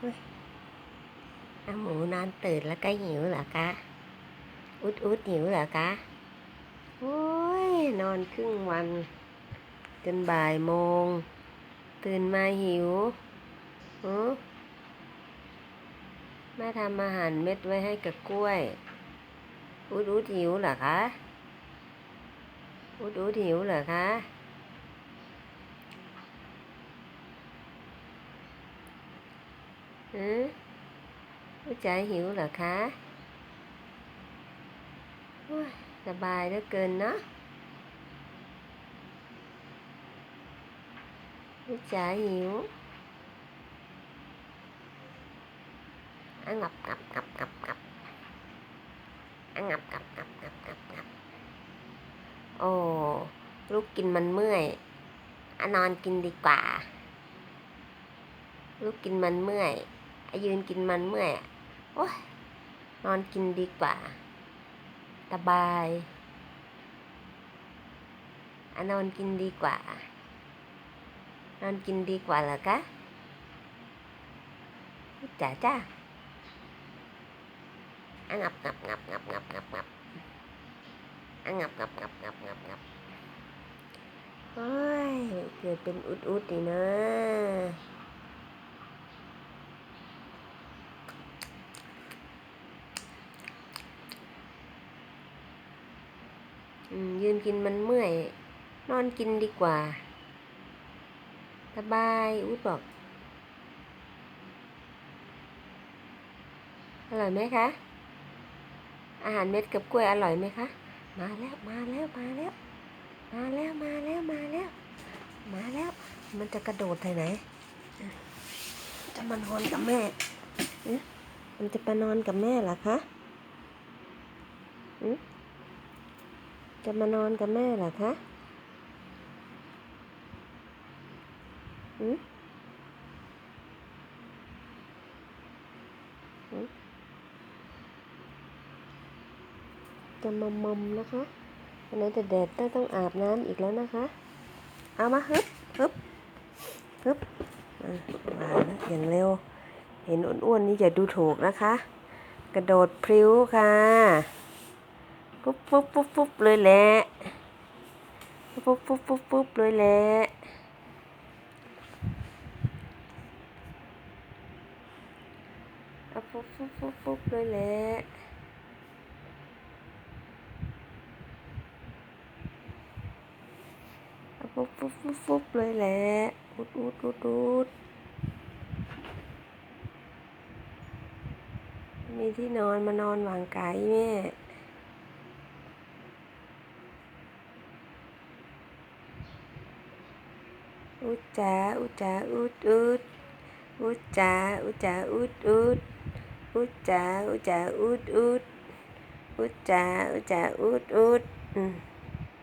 เฮ้ยอะหมูนอนตื่นแล้วก็หิวเหรอคะ อุดอุดหิวเหรอคะ โอ้ย นอนครึ่งวัน จนบ่ายโมง ตื่นมาหิวหือแม่ทำอาหารเม็ดไว้ให้กับกล้วย อุดอุดหิวเหรอคะ อุดอุดหิวเหรอคะ หืออุจใจหิวเหรอคะสบายเหลือเกินเนาะอุจใจหิวอะงับงับงับงับงับอะงับงับงับงับงับงับโอ้ลูกกินมันเมื่อยอนอนกินดีกว่า ลูกกินมันเมื่อย ยืนกินมันเมื่อยโอ้ยนอนกินดีกว่าสบายอะนอนกินดีกว่า นอนกินดีกว่าเหรอคะจ้าจ้าอะงับงับงับงับงับงับงับอะงับงับงับงับงับงับโอ้ยเกิดเป็นอุดอุดดีนะ ยืนกินมันเมื่อย นอนกินดีกว่า สบายอุ๊ดบอกอร่อยไหมคะ อาหารเม็ดกับกล้วยอร่อยไหมคะ มาแล้วมาแล้วมาแล้ว มาแล้วมาแล้วมาแล้ว มาแล้ว มันจะกระโดดไปไหน จะมานนอนกับแม่เอ๊ะมันจะไปนอนกับแม่เหรอคะอืม จะมานอนกับแม่เหรอคะอืมอืมจะมามมนะคะวันนี้แต่แดดต้องต้องอาบน้ำอีกแล้วนะคะ เอามาฮึบฮึบฮึบมาแล้วอย่างเร็ว เห็นอ้วนๆนี่อย่าดูถูกนะคะ กระโดดพริ้วค่ะ ปุ๊บปุ๊บปุ๊บปุ๊บเลยแหละปุ๊บปุ๊บปุ๊บปุ๊บเลยแหละปุ๊บปุ๊บปุ๊บปุ๊บเลยแหละปุ๊บปุ๊บปุ๊บปุ๊บเลยแหละอุดอุดอุดอุดมีที่นอนมานอนวางไก่แม่ อุจจาอุจจาอุดอุดอุจจาอุจจา